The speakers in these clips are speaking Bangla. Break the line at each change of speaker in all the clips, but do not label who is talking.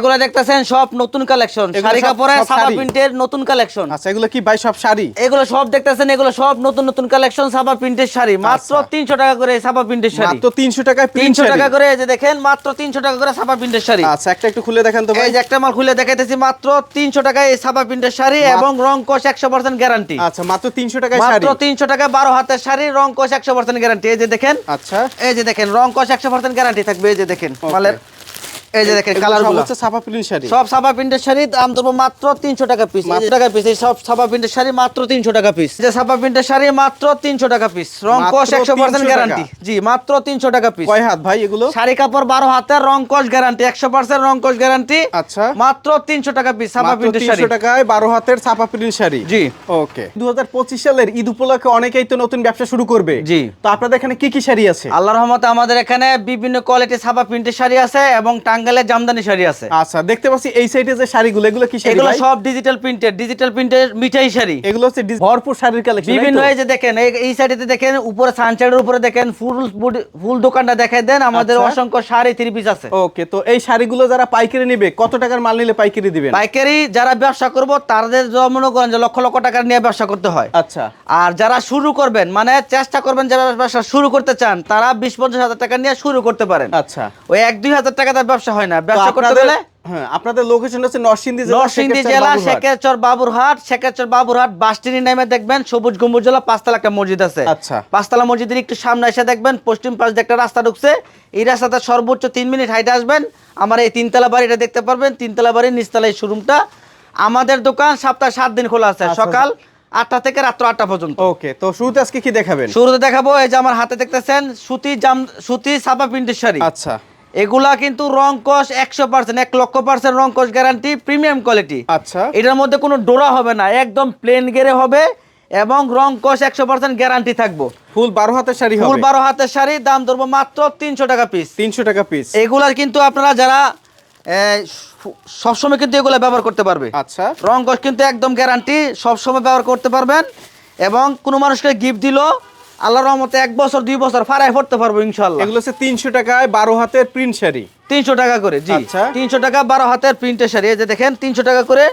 এগুলো দেখতেছেন সব নতুন কালেকশন শাড়ি কাপড়ে
সব
প্রিন্টের নতুন কালেকশন
আচ্ছা এগুলো কি ভাই সব শাড়ি?
এগুলো সব দেখতেছেন এগুলো সব নতুন নতুন কালেকশন সাবা প্রিন্টের শাড়ি। মাত্র। তিনশো টাকা করে সাবা প্রিন্টের শাড়ি।
মাত্র তিনশো টাকায় প্রিন্ট
তিনশো
শাড়ি।
টাকা করে যে দেখেন মাত্র তিনশো টাকা করে সাবা প্রিন্টের শাড়ি।
আচ্ছা একটা একটু খুলে দেখেন তো ভাই।
এই যে একটা মাল খুলে দেখাইতেছি মাত্র তিনশো টাকায় এই সাবা প্রিন্টের শাড়ি এবং রং কোশ একশো পার্সেন্ট গ্যারান্টি
আচ্ছা মাত্র তিনশো টাকায় শাড়ি।
মাত্র তিনশো টাকা বারো হাতের শাড়ি রং কোশ একশো পার্সেন্ট গ্যারান্টি এই যে দেখেন
আচ্ছা।
এই যে দেখেন রং কোশ একশো পার্সেন্ট গ্যারান্টি থাকবে এই যে দেখেন. মালের এই যে দেখেন
এগুলো
কালার
সব হচ্ছে ছাপা প্রিন্ট শাড়ি।
সব প্রিন্টের শাড়ি দাম মাত্র তিনশো টাকা পিস
মাত্র-
টাকা পিস এই সব প্রিন্টের শাড়ি মাত্র তিনশো টাকা পিস যে প্রিন্টের শাড়ি মাত্র তিনশো টাকা পিস রং
মাত্র
কোশ একশো
300
গ্যারান্টি জি মাত্র তিনশো টাকা পিস
কয় হাত ভাই এগুলো?
শাড়ি কাপড় বারো হাতের রং কোশ গ্যারান্টি একশো পার্সেন্ট রং কোশ গ্যারান্টি
আচ্ছা।
মাত্র তিনশো টাকা পিস প্রিন্টের শাড়ি।
তিনশো টাকায় বারো হাতের ছাপা প্রিন্ট শাড়ি।
জি।
ওকে। দু হাজার পঁচিশ সালের ঈদ উপলক্ষে অনেকেই তো নতুন ব্যবসা শুরু করবে।
জি।
তো আপনাদের এখানে কি কি শাড়ি আছে?
আল্লাহ রহমতে আমাদের এখানে বিভিন্ন কোয়ালিটির সাবা প্রিন্টের শাড়ি আছে এবং টাঙ্গাইলের জামদানি শাড়ি আছে।
আচ্ছা দেখতে পাচ্ছি এই সাইডে যে শাড়িগুলো এগুলো কি শাড়ি
এগুলো সব ডিজিটাল প্রিন্টেড ডিজিটাল প্রিন্টের মিঠাই শাড়ি।
এগুলো হচ্ছে ভরপুর শাড়ির কালেকশন
বিভিন্ন এই যে দেখেন এই- এই সাইডে দেখেন উপরে সানসাইডের উপরে দেখেন ফুল ফুল দোকানটা দেখাই দেন আমাদের
আচ্ছা।
অসংখ্য শাড়ি থ্রি পিস আছে।
ওকে তো এই শাড়িগুলো যারা পাইকারি নেবে কত টাকার মাল নিলে পাইকারি দিবেন?
পাইকারি যারা ব্যবসা করব তাদের মনে যে লক্ষ লক্ষ টাকা নিয়ে ব্যবসা করতে হয়।
আচ্ছা।
আর যারা শুরু করবেন মানে চেষ্টা করবেন যারা ব্যবসা শুরু করতে চান তারা বিশ পঞ্চাশ হাজার টাকা নিয়ে শুরু করতে পারেন।
আচ্ছা।
ওই এক দুই হাজার টাকা তার ব্যবসা হয় না। ব্যবসা করতে গেলে
হ্যাঁ আপনাদের লোকেশন হচ্ছে নরসিংদী জেলা
নরসিংদী জেলা
বাবুরহাট।
শেখেরচর বাবুরহাট শেখেরচর বাবুরহাট বাসটিনি নামে দেখবেন সবুজ গম্বুজ জেলা পাঁচতলা একটা মসজিদ আছে।
আচ্ছা।
পাঁচতলা মসজিদের একটু সামনে এসে দেখবেন পশ্চিম পাশ দিয়ে একটা রাস্তা ঢুকছে। এই সর্বোচ্চ তিন মিনিট হাইটে আসবেন। আমার এই তিনতলা বাড়িটা দেখতে পারবেন তিনতলা বাড়ির নিচতলা এই শোরুমটা। আমাদের দোকান সপ্তাহে সাত দিন খোলা আছে
আচ্ছা।
সকাল আটটা থেকে রাত্র আটটা পর্যন্ত।
ওকে তো শুরুতে আজকে কি দেখাবেন?
শুরুতে দেখাবো এই যে আমার হাতে দেখতেছেন সুতি জাম সুতি সাপা প্রিন্টের শাড়ি।
আচ্ছা।
এগুলা কিন্তু রং কস একশো পার্সেন্ট এক লক্ষ পার্সেন্ট রং কস গ্যারান্টি প্রিমিয়াম কোয়ালিটি
আচ্ছা।
এটার মধ্যে কোনো ডোরা হবে না একদম প্লেন গেরে হবে এবং রং কস একশো পার্সেন্ট গ্যারান্টি থাকব।
ফুল বারো হাতের শাড়ি
ফুল বারো হাতের শাড়ি দাম ধরবো মাত্র তিনশো টাকা পিস
তিনশো টাকা পিস
এগুলার কিন্তু আপনারা যারা সবসময় কিন্তু এগুলো ব্যবহার করতে পারবে।
আচ্ছা।
রং কস কিন্তু একদম গ্যারান্টি সবসময় ব্যবহার করতে পারবেন এবং কোনো মানুষকে গিফট দিল আল্লাহ রহমতে এক বছর দুই বছর ফারাই পড়তে পারব ইনশাল্লাহ
এগুলো হচ্ছে তিনশো টাকায় বারো হাতের প্রিন্ট শাড়ি।
তিনশো টাকা করে জি।
আচ্ছা।
তিনশো টাকা বারো হাতের প্রিন্টের শাড়ি। এই যে দেখেন তিনশো টাকা করে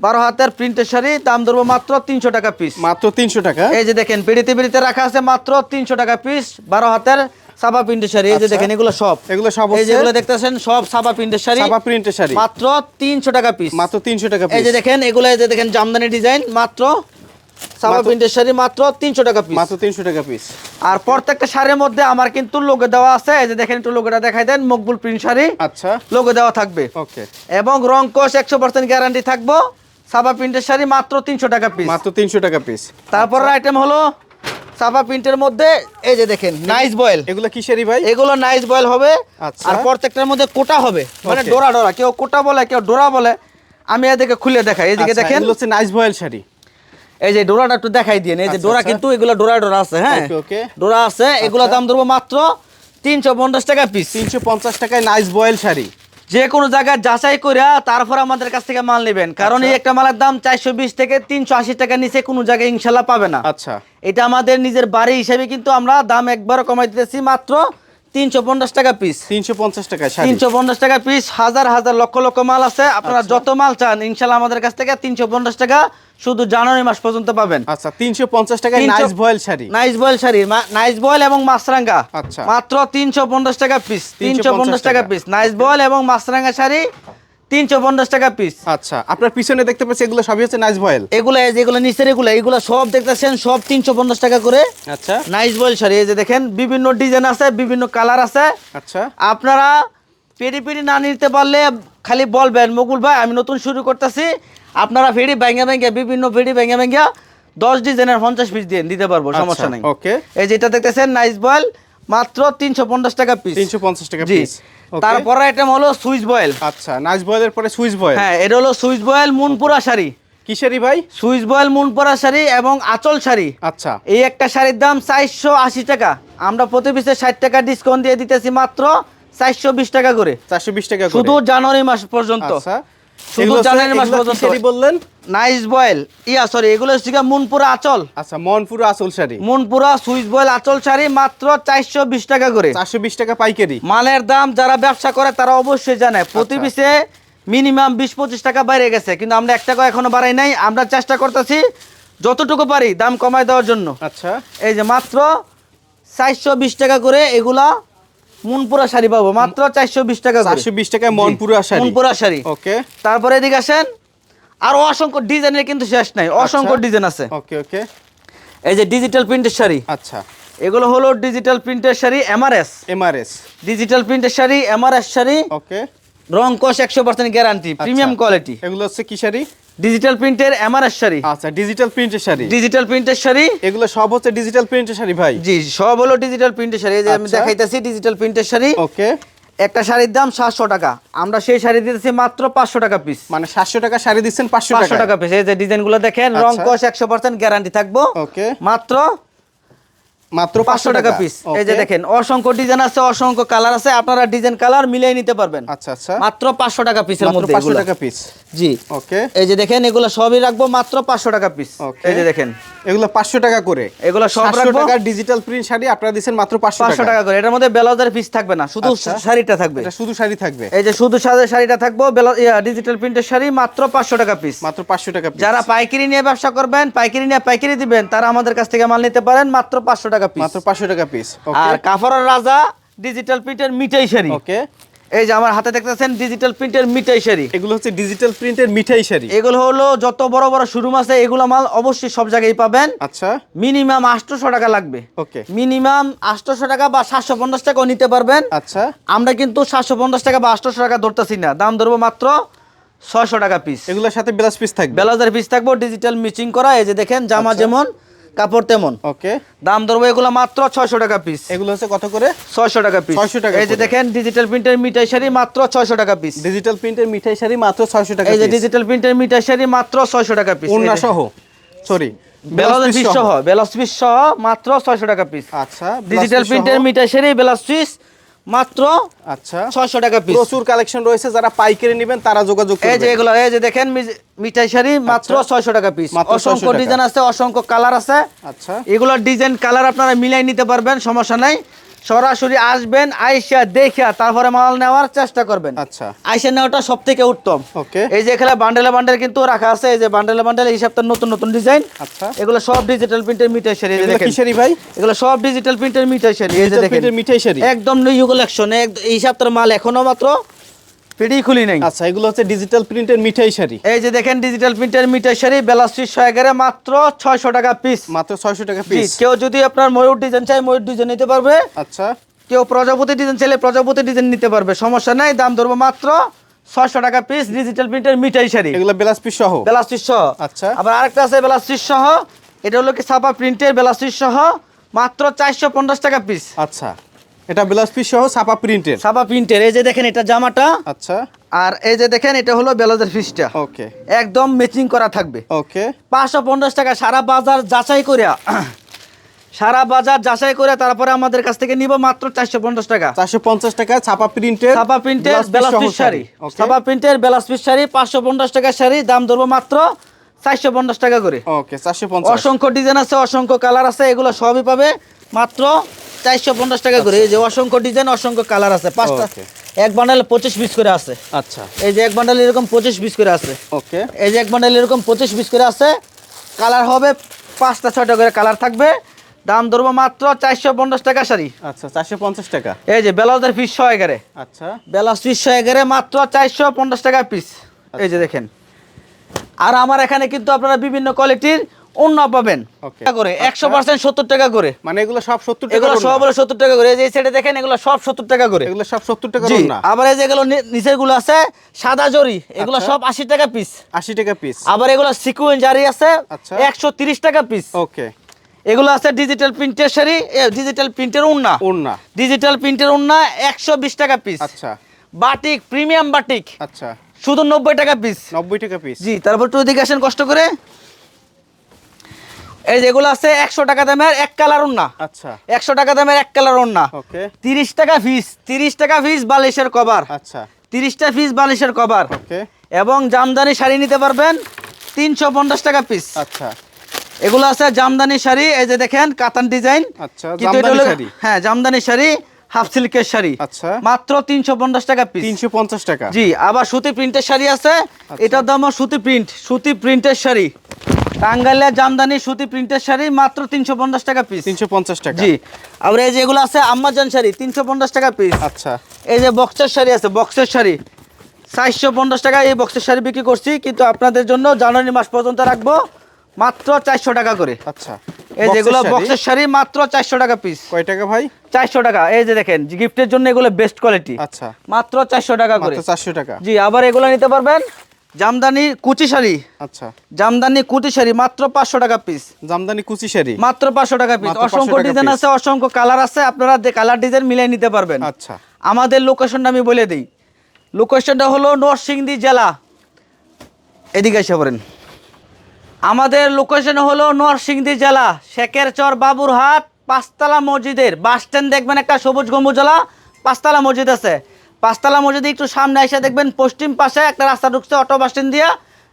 বারো হাতের প্রিন্টের শাড়ি দাম ধরবো মাত্র তিনশো টাকা পিস
মাত্র তিনশো টাকা?
এই যে দেখেন পিড়িতে পিড়িতে রাখা আছে মাত্র তিনশো টাকা পিস বারো হাতের সাবা প্রিন্টের শাড়ি। এই যে
আচ্ছা।
দেখেন এগুলো সব।
এগুলো সব
এই যেগুলো দেখতেছেন সব সাবা প্রিন্টের শাড়ি।
ছাপা প্রিন্টের শাড়ি।
মাত্র তিনশো টাকা পিস
মাত্র তিনশো টাকা
এই যে দেখেন এগুলো এই যে দেখেন জামদানি ডিজাইন মাত্র সাবা প্রিন্টের শাড়ি মাত্র তিনশো টাকা পিস
মাত্র তিনশো টাকা পিস
আর প্রত্যেকটা শাড়ির মধ্যে আমার কিন্তু লোগো দেওয়া আছে। এই যে দেখেন একটু লোগোটা দেখাই দেন মকবুল প্রিন্ট শাড়ি।
আচ্ছা।
লোগো দেওয়া থাকবে।
ওকে
এবং রং কোশ একশো পার্সেন্ট গ্যারান্টি থাকব। সাবা প্রিন্টের শাড়ি মাত্র তিনশো টাকা পিস
মাত্র তিনশো টাকা পিস
তারপর আইটেম হলো সাবা প্রিন্টের মধ্যে এই যে দেখেন নাইস বয়েল
এগুলো কি শাড়ি ভাই?
এগুলো নাইস বয়েল হবে।
আচ্ছা।
আর প্রত্যেকটার মধ্যে কোটা হবে। মানে ডোরা ডোরা কেউ কোটা বলে কেউ ডোরা বলে। আমি এদিকে খুলে দেখাই এদিকে
আচ্ছা,
দেখেন।
হচ্ছে নাইস বয়েল শাড়ি।
এই যে ডোরাটা একটু দেখাই দিয়ে এই যে
আচ্ছা,
ডোরা
আচ্ছা।
কিন্তু এগুলো ডোরা ডোরা আছে হ্যাঁ. ডোরা আছে এগুলো দাম ধরবো মাত্র তিনশো পঞ্চাশ টাকা পিস
তিনশো পঞ্চাশ টাকায় নাইস বয়েল শাড়ি।
যে কোনো জায়গায় যাচাই করে তারপর আমাদের কাছ থেকে মাল নেবেন। কারণ
আচ্ছা।
এই একটা মালের দাম চারশো বিশ থেকে তিনশো আশি টাকা নিচে কোনো জায়গায় ইনশাল্লাহ পাবে না।
আচ্ছা।
এটা আমাদের নিজের বাড়ি হিসেবে কিন্তু আমরা দাম একবার কমাই দিতেছি মাত্র তিনশো পঞ্চাশ টাকা পিস
তিনশো পঞ্চাশ টাকা
তিনশো পঞ্চাশ টাকা পিস হাজার হাজার লক্ষ লক্ষ মাল আছে। আপনারা যত মাল চান ইনশাল্লাহ আমাদের কাছ থেকে তিনশো পঞ্চাশ টাকা শুধু জানুয়ারি মাস পর্যন্ত পাবেন।
আচ্ছা তিনশো পঞ্চাশ
টাকা
nice voile sari.
Nice voile sari nice voile এবং মাছরাঙ্গা
আচ্ছা।
মাত্র তিনশো পঞ্চাশ টাকা পিস তিনশো পঞ্চাশ টাকা
টাকা।
পিস নাইস বয়েল এবং মাছরাঙ্গা শাড়ি তিনশো পঞ্চাশ টাকা পিস
আচ্ছা আপনার পিছনে দেখতে পাচ্ছি এগুলো সবই হচ্ছে নাইস বয়েল
এগুলো এই যেগুলো নিচের এগুলো এগুলো সব দেখতেছেন সব তিনশো পঞ্চাশ টাকা করে।
আচ্ছা।
নাইস বয়েল শাড়ি এই যে দেখেন বিভিন্ন ডিজাইন আছে বিভিন্ন কালার আছে।
আচ্ছা।
আপনারা পেরি পেরি না নিতে পারলে খালি বলবেন মুকুল ভাই আমি নতুন শুরু করতেছি। আপনারা ফেরি ব্যাঙ্গা ব্যাঙ্গা বিভিন্ন ফেরি ব্যাঙ্গা ব্যাঙ্গা দশ ডিজাইনের পঞ্চাশ পিস দিয়ে দিতে পারব সমস্যা নেই।
ওকে
এই যেটা দেখতেছেন নাইস বয়েল মাত্র তিনশো পঞ্চাশ টাকা পিস
তিনশো পঞ্চাশ টাকা পিস
তারপরে আইটেম হলো সুইচ বয়েল
আচ্ছা নাইস বয়েলের পরে সুইচ বয়েল
হ্যাঁ এটা হলো সুইচ বয়েল মুনপুরা শাড়ি।
কি শাড়ি ভাই?
সুইচ বয়েল মুনপুরা শাড়ি এবং আঁচল শাড়ি।
আচ্ছা।
এই একটা শাড়ির দাম চারশো আশি টাকা। আমরা প্রতি পিসে ষাট টাকা ডিসকাউন্ট দিয়ে দিতেছি মাত্র চারশো বিশ টাকা করে।
চারশো বিশ টাকা
শুধু জানুয়ারি মাস পর্যন্ত।
আচ্ছা।
শুধু জানুয়ারি মাস পর্যন্ত
শাড়ি বললেন?
Nice boil. ইয়া সরি এগুলো হচ্ছে মুনপুরা আঁচল।
আচ্ছা মনপুরা শাড়ি।
মুনপুরা সুইচ বয়েল আঁচল শাড়ি মাত্র চারশো বিশ টাকা করে।
চারশো বিশ টাকা পাইকারি।
মালের দাম যারা ব্যবসা করে তারা অবশ্যই জানে। প্রতি
আচ্ছা।
পিসে মিনিমাম বিশ পঁচিশ টাকা বাইরে গেছে। কিন্তু আমরা এক টাকা এখনও বাড়াই নাই। আমরা চেষ্টা করতেছি যতটুকু পারি দাম কমায় দেওয়ার জন্য।
আচ্ছা।
এই যে মাত্র চারশো বিশ টাকা করে এগুলা মনপুরা শাড়ি পাবো মাত্র চারশো বিশ টাকা
চারশো বিশ টাকায় মনপুরা শাড়ি।
মনপুরা শাড়ি।
ওকে।
তারপরে এদিকে আসেন আর অসংখ্য ডিজাইনের কিন্তু শেষ নাই অসংখ্য
আচ্ছা।
ডিজাইন আছে।
ওকে ওকে।
এই যে ডিজিটাল প্রিন্টের শাড়ি।
আচ্ছা।
এগুলো হলো ডিজিটাল প্রিন্টের শাড়ি এমআরএস
এমআরএস
ডিজিটাল প্রিন্টের শাড়ি এমআরএস শাড়ি।
ওকে।
রং কষ একশো পার্সেন্ট গ্যারান্টি প্রিমিয়াম কোয়ালিটি
এগুলো হচ্ছে কি শাড়ি?
ডিজিটাল প্রিন্টের এমআরএস শাড়ি।
আচ্ছা ডিজিটাল প্রিন্টের শাড়ি।
ডিজিটাল প্রিন্টের শাড়ি।
এগুলো সব হচ্ছে ডিজিটাল প্রিন্টের শাড়ি ভাই।
জি সব হলো ডিজিটাল প্রিন্টের শাড়ি। এই যে আমি দেখাইতাছি ডিজিটাল প্রিন্টের শাড়ি।
ওকে।
একটা শাড়ির দাম সাতশো টাকা। আমরা সেই শাড়ি দিতেছি মাত্র পাঁচশো টাকা পিস
মানে সাতশো টাকা শাড়ি দিচ্ছেন পাঁচশো
পাঁচশো
টাকা
টাকা পিস এই যে ডিজাইনগুলো দেখেন রং। কষ একশো পার্সেন্ট গ্যারান্টি থাকব।
ওকে।
মাত্র
মাত্র
পাঁচশো টাকা পিস এই যে দেখেন অসংখ্য ডিজাইন আছে অসংখ্য কালার আছে আপনারা ডিজাইন কালার মিলিয়ে নিতে পারবেন।
আচ্ছা আচ্ছা।
মাত্র পাঁচশো টাকা পিসের মধ্যে
পাঁচশো টাকা পিস
জি।
ওকে
এই যে দেখেন এগুলো সবই রাখব মাত্র পাঁচশো টাকা পিস এই যে দেখেন।
এগুলো পাঁচশো টাকা করে।
এগুলো সব রাখব।
টাকার ডিজিটাল প্রিন্ট শাড়ি আপনারা দিচ্ছেন মাত্র পাঁচশো
পাঁচশো
টাকা।
টাকা করে। এটার মধ্যে ব্লাউজের পিস থাকবে না শুধু
আচ্ছা।
শাড়িটা থাকবে।
শুধু শাড়ি থাকবে।
এই যে শুধু শাড়িটা থাকব ডিজিটাল প্রিন্টের শাড়ি মাত্র পাঁচশো টাকা পিস
মাত্র পাঁচশো টাকা
যারা পাইকারি নিয়ে ব্যবসা করবেন পাইকারি নিয়ে পাইকারি দিবেন তারা আমাদের কাছ থেকে মাল নিতে পারেন মাত্র পাঁচশো টাকা পিস
মাত্র পাঁচশো টাকা পিস
আর কাফরের রাজা ডিজিটাল প্রিন্টের মিঠাই শাড়ি।
ওকে
এই যে আমার হাতে দেখতেছেন ডিজিটাল প্রিন্টের মিঠাই শাড়ি।
এগুলো হচ্ছে ডিজিটাল প্রিন্টের মিঠাই শাড়ি।
এগুলো হলো যত বড় বড় শোরুম আছে এগুলো মাল অবশ্যই সব জায়গায় পাবেন।
আচ্ছা।
মিনিমাম আটশোশো টাকা লাগবে।
ওকে
মিনিমাম আটশোশো টাকা বা সাতশো পঞ্চাশ টাকাও নিতে পারবেন।
আচ্ছা।
আমরা কিন্তু সাতশো পঞ্চাশ টাকা বা আটশোশো টাকা ধরতেছি না। দাম ধরবো মাত্র ছয়শো টাকা পিস
এগুলোর সাথে ব্লাউজ পিস থাকবে।
ব্লাউজের পিস থাকব ডিজিটাল মিচিং করা। এই যে দেখেন জামা
আচ্ছা।
যেমন কাপড় তেমন।
ওকে।
দাম ধরবো এগুলো মাত্র ছয়শো টাকা পিস
এগুলো হচ্ছে কত করে?
ছয়শো টাকা পিস
600 টাকা
এই যে দেখেন ডিজিটাল প্রিন্টের মিঠাই শাড়ি মাত্র ছয়শো টাকা পিস
ডিজিটাল প্রিন্টের মিঠাই শাড়ি মাত্র ছয়শো টাকা
এই যে ডিজিটাল প্রিন্টের মিঠাই শাড়ি মাত্র ছয়শো টাকা পিস
সহ। সরি
বেলাস পিস সহ। বেলাস সহ মাত্র ছয়শো টাকা পিস
আচ্ছা
ডিজিটাল প্রিন্টের মিঠাই শাড়ি বেলাস পিস মাত্র
আচ্ছা।
ছয়শো টাকা পিস
প্রচুর কালেকশন রয়েছে যারা পাইকারি নেবেন তারা যোগাযোগ
এই যে
করবেন।
এগুলো এই যে দেখেন মিঠাই শাড়ি মাত্র ছয়শো টাকা পিস অসংখ্য ডিজাইন আছে অসংখ্য কালার আছে।
আচ্ছা।
এগুলোর ডিজাইন কালার আপনারা মিলাই নিতে পারবেন সমস্যা নাই। সরাসরি আসবেন আইসা দেখা তারপরে মাল নেওয়ার চেষ্টা করবেন।
আচ্ছা।
আইসা নেওয়াটা সব থেকে উত্তম।
ওকে।
এই যে এখানে বান্ডেলে বান্ডেল কিন্তু রাখা আছে এই যে বান্ডেলে বান্ডেল সপ্তাহে নতুন নতুন ডিজাইন
আচ্ছা।
এগুলো সব ডিজিটাল প্রিন্টের মিঠাই শাড়ি এই দেখেন।
কি ভাই?
এগুলো সব ডিজিটাল প্রিন্টের মিঠাই শাড়ি এই যে দেখেন।
মিঠাই শাড়ি?
একদম নিউ কালেকশন এই সপ্তাহের মাল এখনও মাত্র পেডি খুলি নাই।
আচ্ছা এগুলো হচ্ছে ডিজিটাল প্রিন্টের মিঠাই শাড়ি।
এই যে দেখেন ডিজিটাল প্রিন্টের মিঠাই শাড়ি মাত্র ছয়শো টাকা পিস
মাত্র ছয়শো টাকা পিস
কেউ যদি আপনার ময়ূর ডিজাইন চাই ময়ূর ডিজাইন নিতে পারবে।
আচ্ছা।
কেউ প্রজাপতি ডিজাইন চাইলে প্রজাপতি ডিজাইন নিতে পারবে সমস্যা নাই দাম ধরবো মাত্র ছয়শো টাকা পিস ডিজিটাল প্রিন্টের মিঠাই শাড়ি।
এগুলো সহ?
বেলাস্টিক সহ।
আচ্ছা।
আবার আরেকটা আছে বেলাস্টিক সহ এটা হলো কি ছাপা প্রিন্টের বেলাস্টিক সহ মাত্র চারশো পঞ্চাশ টাকা পিস
আচ্ছা। এটা ব্লাউজ পিস সহ ছাপা প্রিন্টের
ছাপা প্রিন্টের এই যে দেখেন এটা জামাটা।
আচ্ছা।
আর এই যে দেখেন এটা হলো বেলাজের পিসটা
ওকে
একদম ম্যাচিং করা থাকবে।
ওকে
পাঁচশো পঞ্চাশ টাকা সারা বাজার যাচাই করে সারা বাজার যাচাই করে তারপরে আমাদের কাছ থেকে নিব মাত্র চারশো পঞ্চাশ টাকা।
চারশো পঞ্চাশ টাকা ছাপা প্রিন্টের
ছাপা প্রিন্টের বেলাস পিস শাড়ি। ছাপা প্রিন্টের বেলাস পিস শাড়ি পাঁচশো পঞ্চাশ টাকা শাড়ি দাম ধরবো মাত্র চারশো পঞ্চাশ টাকা করে।
ওকে চারশো পঞ্চাশ।
অসংখ্য ডিজাইন আছে অসংখ্য কালার আছে এগুলো সবই পাবে মাত্র চারশো পঞ্চাশ টাকা করে। এই যে অসংখ্য ডিজাইন অসংখ্য কালার আছে। পাঁচটা এক বান্ডাল পঁচিশ পিস করে আছে।
আচ্ছা।
এই যে এক বান্ডাল এরকম পঁচিশ পিস করে আছে।
ওকে
এই যে এক বান্ডাল এরকম পঁচিশ পিস করে আছে। কালার হবে পাঁচটা ছয়টা করে কালার থাকবে। দাম ধরবো মাত্র চারশো পঞ্চাশ টাকা শাড়ি।
আচ্ছা চারশো পঞ্চাশ টাকা।
এই যে ব্লাউজের পিস ছয় এগারে।
আচ্ছা।
ব্লাউজ পিস ছয় এগারে মাত্র চারশো পঞ্চাশ টাকা পিস এই যে দেখেন। আর আমার এখানে কিন্তু আপনারা বিভিন্ন কোয়ালিটির অন্য পাবেন। করে একশো পার্সেন্ট সত্তর টাকা করে।
মানে এগুলো সব সত্তর
এগুলো সব হলো সত্তর টাকা করে। এই এই দেখেন এগুলো সব সত্তর টাকা করে।
এগুলো সব সত্তর টাকা
জি আবার এই যে এগুলো নিচেরগুলো আছে সাদা জরি এগুলো
আচ্ছা।
সব আশি টাকা পিস
আশি টাকা পিস
আবার এগুলো জারি আছে
আচ্ছা।
একশো তিরিশ টাকা পিস
ওকে
এগুলো আছে ডিজিটাল প্রিন্টের শাড়ি ডিজিটাল প্রিন্টের উন্না
ওড়না
ডিজিটাল প্রিন্টের উন্না একশো বিশ টাকা পিস
আচ্ছা।
Batik premium batik.
আচ্ছা।
শুধু নব্বই টাকা পিস
নব্বই টাকা পিস
জি তারপর একটু ওদিকে আসেন কষ্ট করে। এই যেগুলো আছে একশো টাকা দামের এক কালার উন্না
আচ্ছা।
একশো টাকা দামের এক কালার
ওকে।
তিরিশ টাকা ফিস তিরিশ টাকা ফিস বালিশের কভার।
আচ্ছা।
তিরিশটা ফিস বালিশের কভার।
ওকে।
এবং জামদানি শাড়ি নিতে পারবেন তিনশো পঞ্চাশ টাকা পিস।
আচ্ছা।
এগুলো আছে জামদানি শাড়ি এই যে দেখেন কাতান ডিজাইন।
আচ্ছা।
হ্যাঁ জামদানি শাড়ি হাফ সিল্কের শাড়ি।
আচ্ছা।
মাত্র তিনশো পঞ্চাশ টাকা পিস।
তিনশো পঞ্চাশ টাকা।
জি আবার সুতি প্রিন্টের শাড়ি আছে।
আচ্ছা।
এটার দাম সুতি প্রিন্ট সুতি প্রিন্টের শাড়ি। টাঙ্গাইলের জামদানি সুতি প্রিন্টের শাড়ি মাত্র তিনশো পঞ্চাশ টাকা পিস
তিনশো পঞ্চাশ টাকা।
জি। আবার এই যেগুলো আছে আম্মাজান শাড়ি তিনশো পঞ্চাশ টাকা পিস
আচ্ছা।
এই যে বক্সের শাড়ি আছে বক্সের শাড়ি। চারশো পঞ্চাশ টাকা এই বক্সের শাড়ি বিক্রি করছি কিন্তু আপনাদের জন্য জানুয়ারি মাস পর্যন্ত রাখব মাত্র চারশো টাকা করে।
আচ্ছা।
এই যেগুলো বক্সের শাড়ি? মাত্র চারশো টাকা পিস
কয় টাকা ভাই?
চারশো টাকা। এই যে দেখেন গিফটের জন্য এগুলো বেস্ট কোয়ালিটি
আচ্ছা।
মাত্র চারশো টাকা করে।
চারশো টাকা।
জি আবার এগুলো নিতে পারবেন। জামদানি কুচি শাড়ি।
আচ্ছা।
জামদানি কুচি শাড়ি মাত্র পাঁচশো টাকা পিস
জামদানি কুচি শাড়ি।
মাত্র পাঁচশো টাকা পিস অসংখ্য ডিজাইন আছে অসংখ্য কালার আছে আপনারা কালার ডিজাইন মিলিয়ে নিতে পারবেন।
আচ্ছা।
আমাদের লোকেশনটা আমি বলে দিই। লোকেশনটা হলো নরসিংদী জেলা। এদিকে এসে পড়েন। আমাদের লোকেশন হলো নরসিংদী জেলা শেখের চর বাবুরহাট পাঁচতলা মসজিদের। বাস স্ট্যান্ড দেখবেন একটা সবুজ গম্বুজলা পাঁচতলা মসজিদ আছে। পাঁচতলা মসজিদে একটু সামনে এসে দেখবেন পশ্চিম পাশে একটা রাস্তা ঢুকছে অটো বাস স্ট্যান্ড দিয়া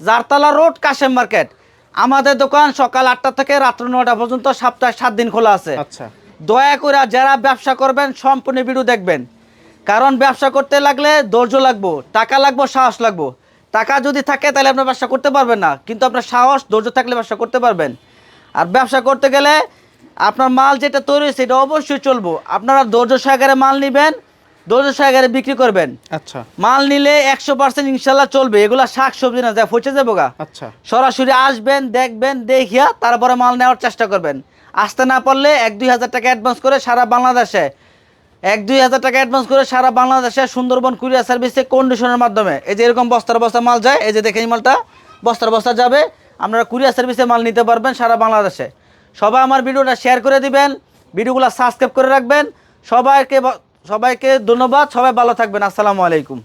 জারতলা রোড কাশেম মার্কেট। আমাদের দোকান সকাল আটটা থেকে রাত্র নটা পর্যন্ত সপ্তাহে সাত দিন খোলা আছে।
আচ্ছা।
দয়া করে যারা ব্যবসা করবেন সম্পূর্ণ ভিডিও দেখবেন। কারণ ব্যবসা করতে লাগলে ধৈর্য লাগবো টাকা লাগবো সাহস লাগবো। টাকা যদি থাকে তাহলে আপনার ব্যবসা করতে পারবেন না। কিন্তু আপনার সাহস ধৈর্য থাকলে ব্যবসা করতে পারবেন। আর ব্যবসা করতে গেলে আপনার মাল যেটা তৈরি এটা অবশ্যই চলবো। আপনারা ধৈর্য সহকারে মাল নেবেন ধৈর্য সহকারে বিক্রি করবেন।
আচ্ছা।
মাল নিলে একশো পার্সেন্ট ইনশাল্লাহ চলবে। এগুলা শাক সবজি না যা ফচে যাব গা।
আচ্ছা।
সরাসরি আসবেন দেখবেন দেখিয়া তারপরে মাল নেওয়ার চেষ্টা করবেন। আসতে না পারলে এক দুই হাজার টাকা অ্যাডভান্স করে সারা বাংলাদেশে এক দুই হাজার টাকা অ্যাডভান্স করে সারা বাংলাদেশে সুন্দরবন কুরিয়ার সার্ভিসে কন্ডিশনের মাধ্যমে এই যে এরকম বস্তার বস্তা মাল যায় এই যে দেখেন মালটা বস্তার বস্তা যাবে আপনারা কুরিয়ার সার্ভিসে মাল নিতে পারবেন সারা বাংলাদেশে। সবাই আমার ভিডিওটা শেয়ার করে দিবেন ভিডিওগুলো সাবস্ক্রাইব করে রাখবেন সবাইকে সবাইকে ধন্যবাদ সবাই ভালো থাকবেন আসসালামু আলাইকুম।